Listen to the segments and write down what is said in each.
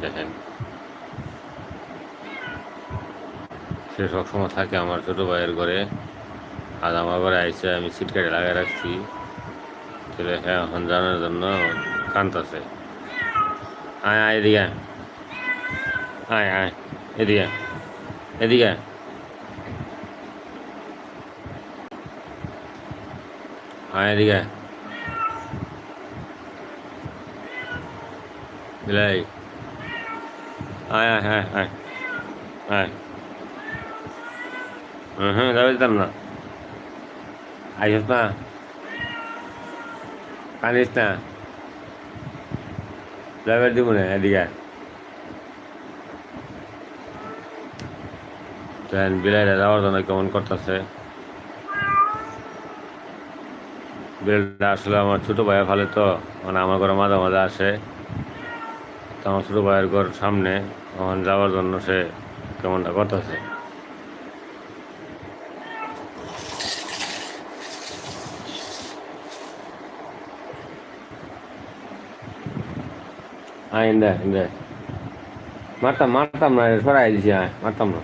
দেখেন সে সবসময় থাকে আমার ছোট ভাইয়ের ঘরে আজ আমার ঘরে আইসে আমি সিট কাটে লাগাই রাখছি ছেলে হ্যাঁ এখন জানার জন্য কান্তাছে আয় আয়, এদিকে আয়। আয় এদিকে। এদিকে আয়। এদিকে। বিলাই আয় আয় আয় হুম হুম, যাবে না। আইস না। কানিস না। দিব না এদিকে। দেন যাওয়ার জন্য কেমন করতেছে? বিড়ালটা আসলে আমার ছোট ভাইয়া ফালে তো। মানে আমার ঘরে মাঝে মাঝে আসে। তো আমার ছোট ভাইয়ের ঘর সামনে। আমার যাওয়ার জন্য সে কেমনটা করতেছে? আয় ইন্দা ইন্দা। মারতাম মারতাম না সরাই দিছি, আয়, মারতাম না।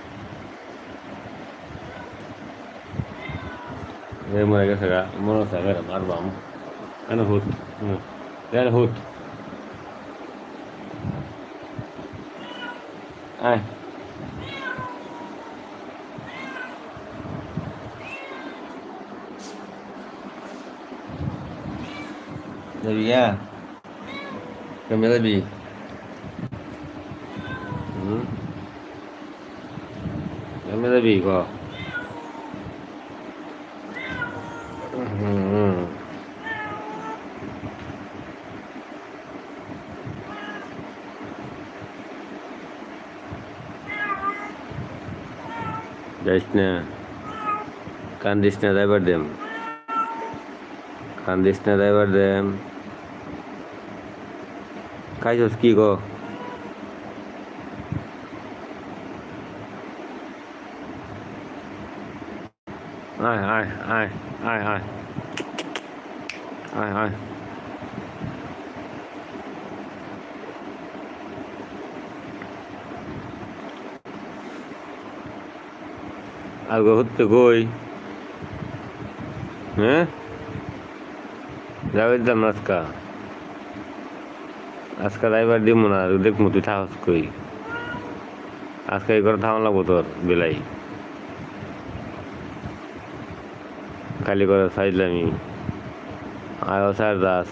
মরে গেছে গা, মনে হচ্ছে মারবাম। কেন হুম কেন হুত আয় যাবি গা কেমনে যাবি হুম কেমনে যাবি ক হুম যাইস না কান্দিস না ড্রাইভার দেম কান্দিস না ড্রাইভার দেম খাইছস কি গো আয় আয় আয় আয় আয় আয় আয় algo হচ্ছে কই? হ্যাঁ? যাবে দাম আজকা আজকে ড্রাইভার দিব না দেখমু তুই থাকস কই? আজকে এই করে থাকা লাগবো তোর বেলাই। খালি করে সাইজলামি আয়ো স্যার দাস।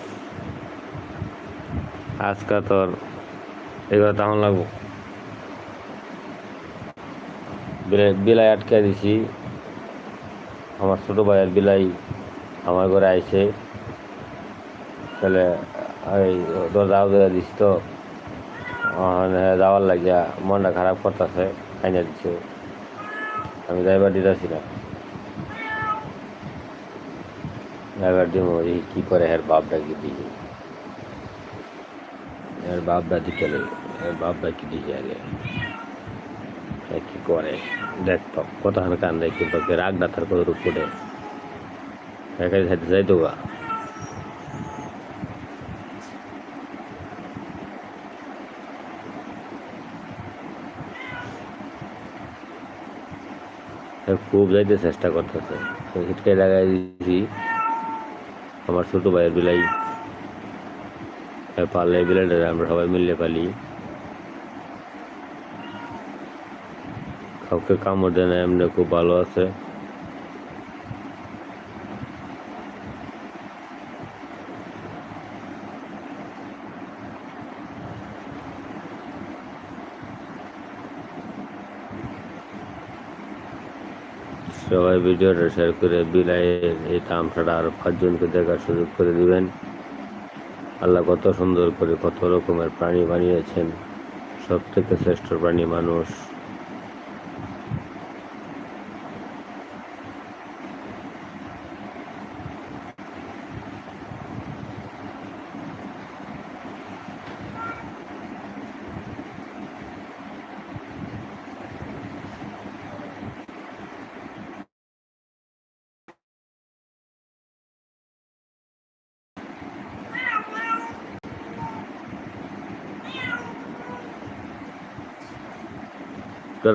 আজকে তোর এই থাকা লাগবো। বিলাই আটকে দিছি। আমার ছোটো ভাইয়ের বিলাই আমার ঘরে আইছে। তাহলে, এই দরজা উদয় দিস তো। ওখানে যাওয়ার লাগিয়া মনটা খারাপ করতেছে খাইনা দিছে। আমি ড্রাইভার দিতেছি না। ড্রাইভার দিব, এই কী করে এর বাপটা কি দিকে এর বাপটা দিকে এর বাপটা কি দিকে আগে? করে। দেখ তো কতখানি কান দেয় কিন্তু রাগ না, তার কত উপরে একাই খাইতে যাইতো গা এ খুব যাইতে চেষ্টা করতেছে। হিটকে লাগাই দিয়েছি আমার ছোট ভাইয়ের বিলাই। পারলে বিলাইটা আমরা সবাই মিললে পালি। কাউকে কামড় দেয় না, এমনি খুব ভালো আছে। সবাই ভিডিওটা শেয়ার করে বিলাইয়ের এই তামসাটা আরও পাঁচজনকে দেখার সুযোগ করে দিবেন। আল্লাহ কত সুন্দর করে কত রকমের প্রাণী বানিয়েছেন। সব থেকে শ্রেষ্ঠ প্রাণী মানুষ।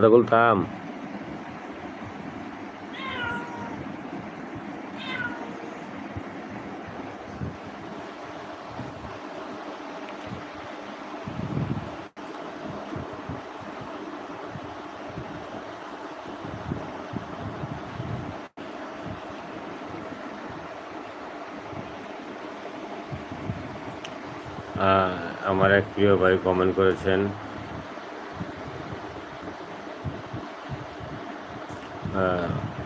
খুলতাম আহ, আমার এক প্রিয় ভাই কমেন্ট করেছেন আমাকে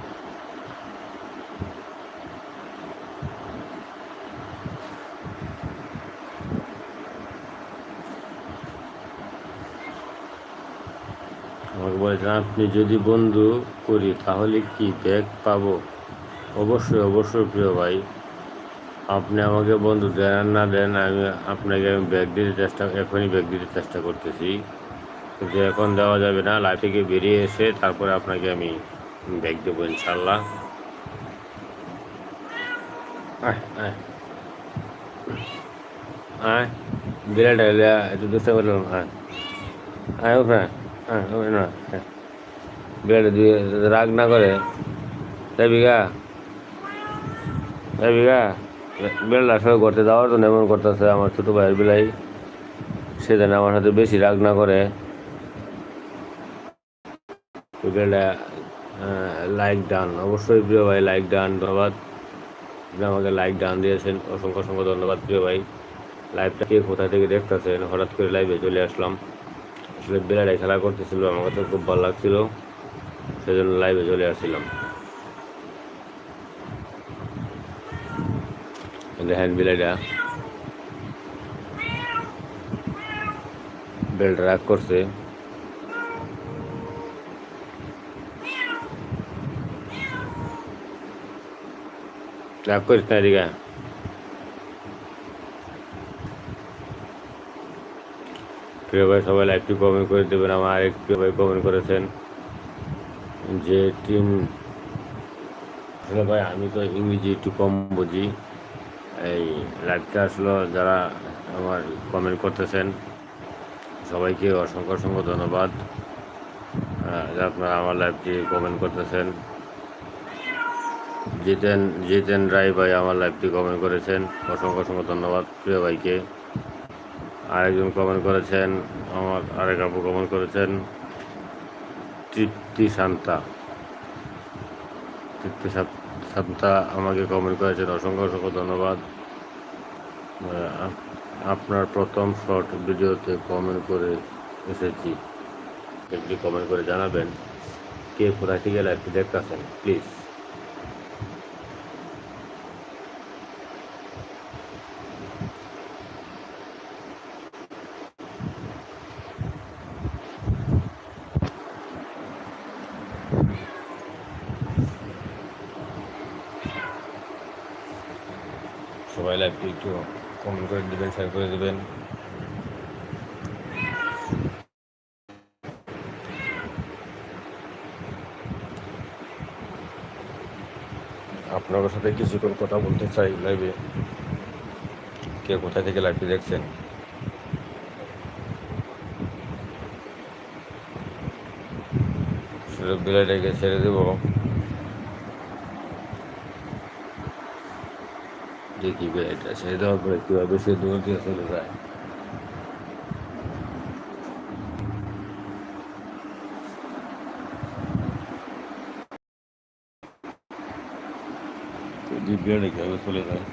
বলেছেন আপনি যদি বন্ধু করি, তাহলে কি ব্যাগ পাবো? অবশ্যই অবশ্যই প্রিয় ভাই। আপনি আমাকে বন্ধু দেন না দেন, আমি আপনাকে আমি ব্যাগ দিতে চেষ্টা, এখনই ব্যাগ দিতে চেষ্টা করতেছি। কিন্তু এখন দেওয়া যাবে না। লাইফ থেকে বেরিয়ে এসে তারপরে আপনাকে আমি ব্যাগ দেবো ইনশাল্লাহ একটু হ্যাঁ হ্যাঁ রাগ না করে তাই বিঘা তাই বিঘা করতে যাওয়ার জন্য এমন করতেছে, আমার ছোটো ভাইয়ের বিলাই সে যেন আমার সাথে বেশি রাগ না করে। বেলা লাইক ডান অবশ্যই প্রিয় ভাই লাইক ডান ধন্যবাদ। আমাকে লাইক ডান দিয়েছেন, অসংখ্য অসংখ্য ধন্যবাদ প্রিয় ভাই। লাইভটা কে কোথা থেকে দেখতেছেন? হঠাৎ করে লাইভে চলে আসলাম। আসলে বেলাটাই খেলা করতেছিল, আমার কাছে খুব ভালো লাগছিল। সেজন্য লাইভে চলে আসছিলাম। দেখেন বিলাইটা বেলটা রাগ করছে। রাগ করিস না এদিকে প্রিয় ভাই, সবাই লাইভটি কমেন্ট করে দেবেন। আমার আরেক প্রিয় ভাই কমেন্ট করেছেন যে, টিম হ্যালো ভাই, আমি তো ইংরেজি একটু কম বুঝি। এই লাইভটা আসলে, যারা আমার কমেন্ট করতেছেন, সবাইকে অসংখ্য অসংখ্য ধন্যবাদ। আপনারা আমার লাইভটি কমেন্ট করতেছেন জিতেন জিতেন রায় ভাই আমার লাইভটি কমেন্ট করেছেন। অসংখ্য অসংখ্য ধন্যবাদ প্রিয় ভাইকে। আরেকজন কমেন্ট করেছেন, আমার আরেক আপু কমেন্ট করেছেন, তৃপ্তি শান্তা। তৃপ্তি শান্তা আমাকে কমেন্ট করেছেন, অসংখ্য অসংখ্য ধন্যবাদ। আপ- আপনার প্রথম শর্ট ভিডিওতে কমেন্ট করে এসেছি। একটি কমেন্ট করে জানাবেন। কে কোথায় থেকে লাইভটি দেখতেছেন প্লিজ সবাই লাইভটি একটু কমেন্ট করে দেবেন শেয়ার করে দেবেন আপনাদের সাথে কিছুক্ষণ কথা বলতে চাই লাইভে কে কোথা থেকে লাইভটি দেখছেন? বিলাইটাকে ছেড়ে দেবো। দেখি বিলাইটা ছেড়ে দেওয়ার পরে কীভাবে সে দিয়ে চলে যায়। বিলাইটা কীভাবে চলে যায়।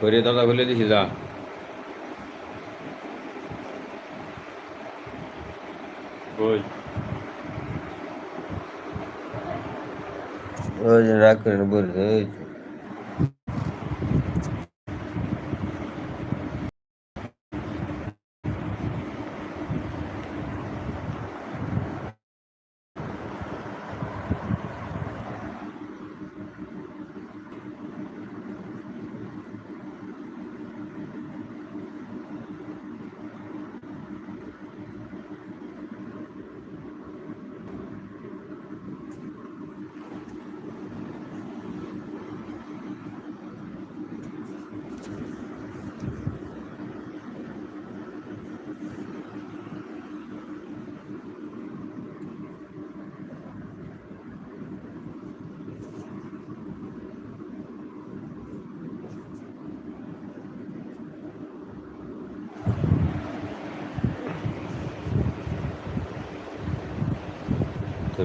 করে দাদা বলে দিছি যা ওই রাগ করে বলছে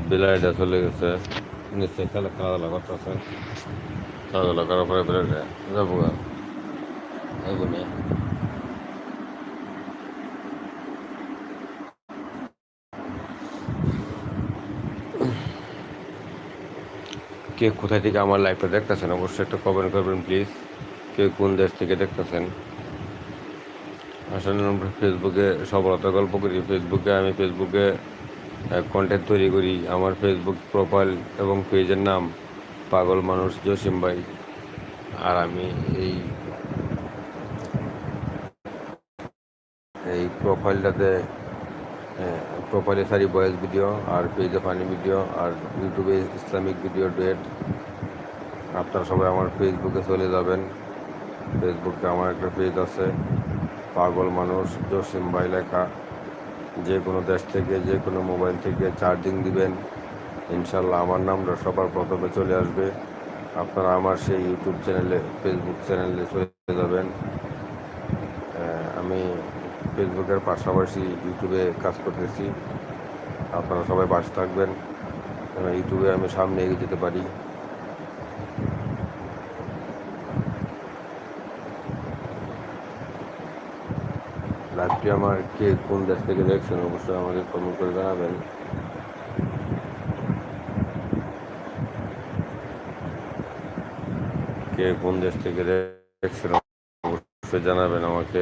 বিলাইটা চলে গেছে। নিচে খেলা খেলাধুলা করতেছে। খেলাধুলা করার পরে বিলাইটা যাব গা। যাব কে কোথায় থেকে আমার লাইফটা দেখতেছেন? অবশ্যই একটা কমেন্ট করবেন প্লিজ কে কোন দেশ থেকে দেখতেছেন? আসলে আমরা ফেসবুকে সফলতার গল্প করি। ফেসবুকে আমি ফেসবুকে কন্টেন্ট তৈরি করি। আমার ফেসবুক প্রোফাইল এবং পেজের নাম পাগল মানুষ জসিম ভাই। আর আমি এই এই প্রোফাইলটাতে প্রোফাইলে সারি ভয়েস ভিডিও আর পেজে ফানি ভিডিও আর ইউটিউবে ইসলামিক ভিডিও ডুয়েট আপনারা সবাই আমার ফেসবুকে চলে যাবেন। ফেসবুকে আমার একটা পেজ আছে, পাগল মানুষ জসিম ভাই লেখা। যে কোনো দেশ থেকে, যে কোনো মোবাইল থেকে চার্জিং দিবেন। ইনশাল্লাহ আমার নামটা সবার প্রথমে চলে আসবে। আপনারা আমার সেই ইউটিউব চ্যানেলে ফেসবুক চ্যানেলে চলে যাবেন। আমি ফেসবুকের পাশাপাশি ইউটিউবে কাজ করতেছি। আপনারা সবাই বাস থাকবেন। ইউটিউবে আমি সামনে এগিয়ে যেতে পারি। লাইভটি আমার কে কোন দেশ থেকে দেখছেন, অবশ্যই আমাকে কমেন্ট করে জানাবেন। কে কোন দেশ থেকে দেখছেন, অবশ্যই জানাবেন আমাকে।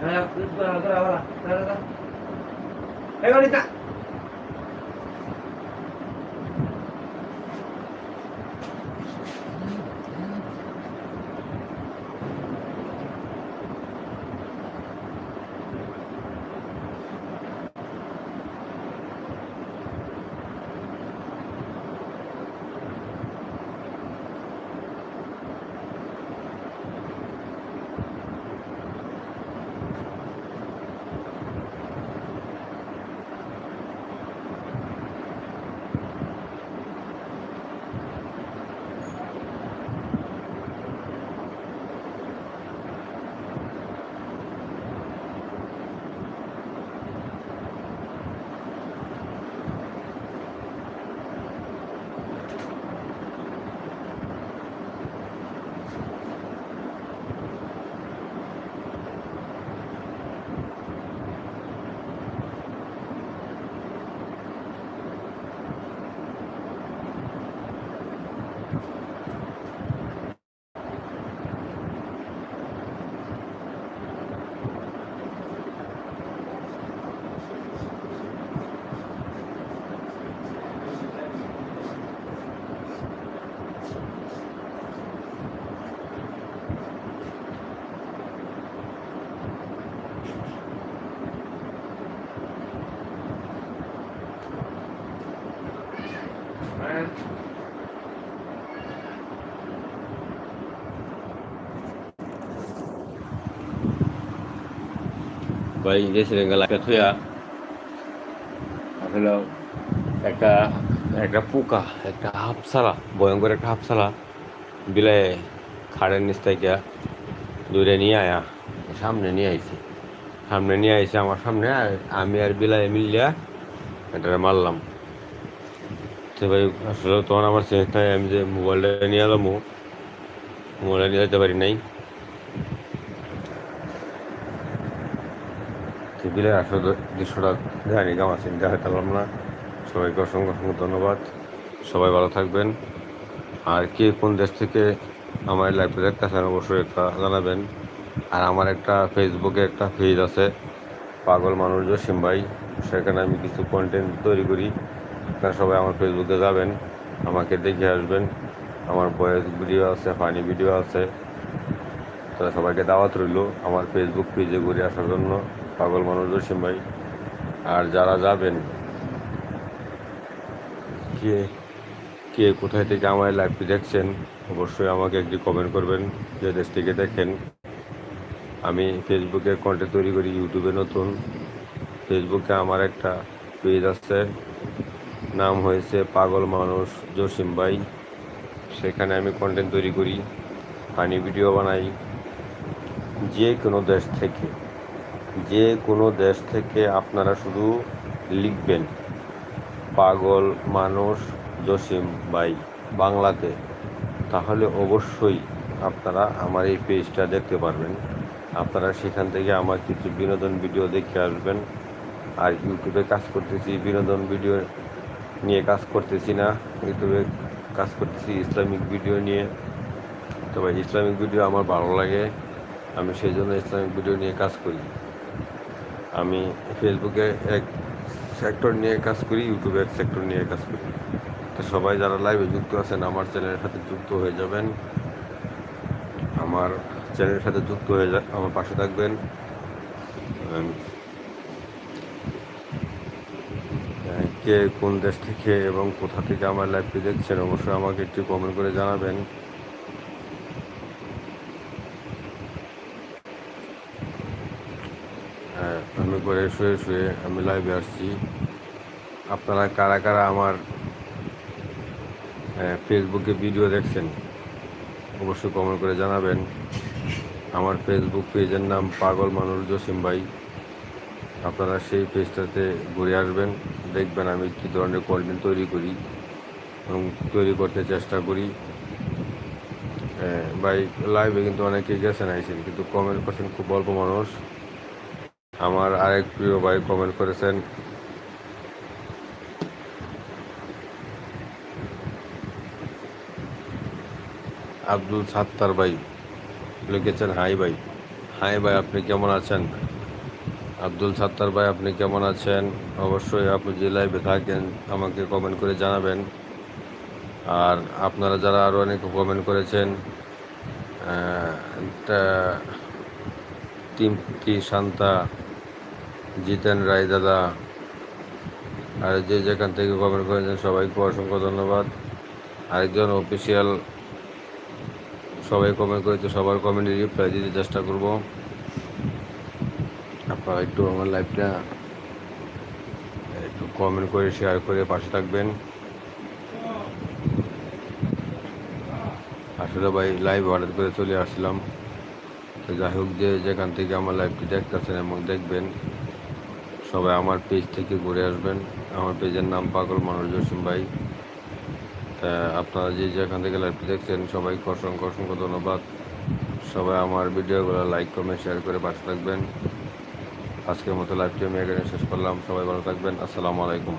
ほら、ほら、ほら、ほら。はい、降りた。ভাই দেশের গেলাকে থুয়া। আসলে একটা একটা পোকা, একটা হাফসালা ভয়ঙ্কর একটা হাফসালা বিলে খাড়ের নিচ থেকে দূরে নিয়ে আয়া, সামনে নিয়ে আইছি। সামনে নিয়ে আইছে আমার সামনে, আর আমি আর বিলাই মিলিয়া এটা মারলাম। তো ভাই, আসলে তখন আমার চেঞ্জ আমি যে মোবাইলটা নিয়ে এলাম, মোবাইলটা নিয়ে যেতে পারি নাই। টেবিলের আসলে দৃশ্যটা জানি কেমন আছেন দেখাতে পারলাম না। সবাইকে অসংখ্য অসংখ্য ধন্যবাদ। সবাই ভালো থাকবেন। আর কে কোন দেশ থেকে আমার লাইভটা দেখতেছেন অবশ্যই একটা জানাবেন। আর আমার একটা ফেসবুকে একটা পেজ আছে, পাগল মানুষ জসিম ভাই। সেখানে আমি কিছু কন্টেন্ট তৈরি করি। আপনারা সবাই আমার ফেসবুকে যাবেন, আমাকে দেখে আসবেন। আমার বয়েস ভিডিও আছে ফানি ভিডিও আছে। তারা সবাইকে দাওয়াত রইল আমার ফেসবুক পেজে ঘুরে আসার জন্য। পাগল মানুষ জসিম ভাই। আর যারা যাবেন, কে কে কোথায় থেকে আমার লাইভটি দেখছেন, অবশ্যই আমাকে একটি কমেন্ট করবেন, যে দেশ থেকে দেখেন। আমি ফেসবুকে কন্টেন্ট তৈরি করি ইউটিউবে নতুন। ফেসবুকে আমার একটা পেজ আছে, নাম হয়েছে পাগল মানুষ জসিম ভাই। সেখানে আমি কন্টেন্ট তৈরি করি ফানি ভিডিও বানাই, যে কোনো দেশ থেকে। যে কোনো দেশ থেকে আপনারা শুধু লিখবেন, পাগল মানুষ জসিম ভাই, বাংলাতে, তাহলে অবশ্যই আপনারা আমার এই পেজটা দেখতে পারবেন। আপনারা সেখান থেকে আমার কিছু বিনোদন ভিডিও দেখে আসবেন। আর ইউটিউবে কাজ করতেছি, বিনোদন ভিডিও নিয়ে কাজ করতেছি না। ইউটিউবে কাজ করতেছি ইসলামিক ভিডিও নিয়ে। তবে ইসলামিক ভিডিও আমার ভালো লাগে। আমি সেই জন্য ইসলামিক ভিডিও নিয়ে কাজ করি। আমি ফেসবুকে এক সেক্টর নিয়ে কাজ করি ইউটিউবে এক সেক্টর নিয়ে কাজ করি। তো সবাই যারা লাইভে যুক্ত আছেন, আমার চ্যানেলের সাথে যুক্ত হয়ে যাবেন। আমার চ্যানেলের সাথে যুক্ত হয়ে যা, আমার পাশে থাকবেন। কে কোন দেশ থেকে এবং কোথা থেকে আমার লাইভটি দেখছেন, অবশ্যই আমাকে একটু কমেন্ট করে জানাবেন হ্যাঁ, আমি করে শুয়ে শুয়ে আমি লাইভে আসছি। আপনারা কারা কারা আমার ফেসবুকে ভিডিও দেখছেন, অবশ্যই কমেন্ট করে জানাবেন। আমার ফেসবুক পেজের নাম পাগল মানুষ জসিম ভাই। আপনারা সেই পেজটাতে ঘুরে আসবেন, দেখবেন আমি কী ধরনের কন্টেন্ট তৈরি করি এবং তৈরি করতে চেষ্টা করি। ভাই লাইভে কিন্তু অনেকে গেছেন আইসেন কিন্তু কমেন্ট করছেন, খুব অল্প মানুষ। আমার আরেক প্রিয় ভাই কমেন্ট করেছেন। আব্দুল সাত্তার ভাই লিখেছেন, হাই ভাই। হাই ভাই, আপনি কেমন আছেন? আব্দুল সাত্তার ভাই, আপনি কেমন আছেন? অবশ্যই আপনি যে লাইভে থাকেন, আমাকে কমেন্ট করে জানাবেন। আর আপনারা যারা আরও অনেক কমেন্ট করেছেন টিমকি শান্তা জিতেন রায় দাদা। আর যে যেখান থেকে কমেন্ট করেছেন, সবাইকে অসংখ্য ধন্যবাদ। আরেকজন অফিসিয়াল সবাই কমেন্ট করেছে, সবার কমেন্টে রিপ্লাই দিতে চেষ্টা করব। আপনারা একটু আমার লাইভটা একটু কমেন্ট করে শেয়ার করে পাশে থাকবেন। আসলে ভাই লাইভ হঠাৎ করে চলে আসলাম। তো যাই হোক, যে যেখান থেকে আমার লাইভটি দেখতেছেন এবং দেখবেন সবাই আমার পেজ থেকে ঘুরে আসবেন। আমার পেজের নাম পাগল মানুষ জসিম ভাই। আপনারা যে যেখান থেকে লাইভটি দেখছেন সবাই অসংখ্য অসংখ্য ধন্যবাদ। সবাই আমার ভিডিওগুলো লাইক কমেন্ট শেয়ার করে পাশে থাকবেন। আজকের মতো লাইভটি আমি এখানে শেষ করলাম। সবাই ভালো থাকবেন। আসসালামু আলাইকুম।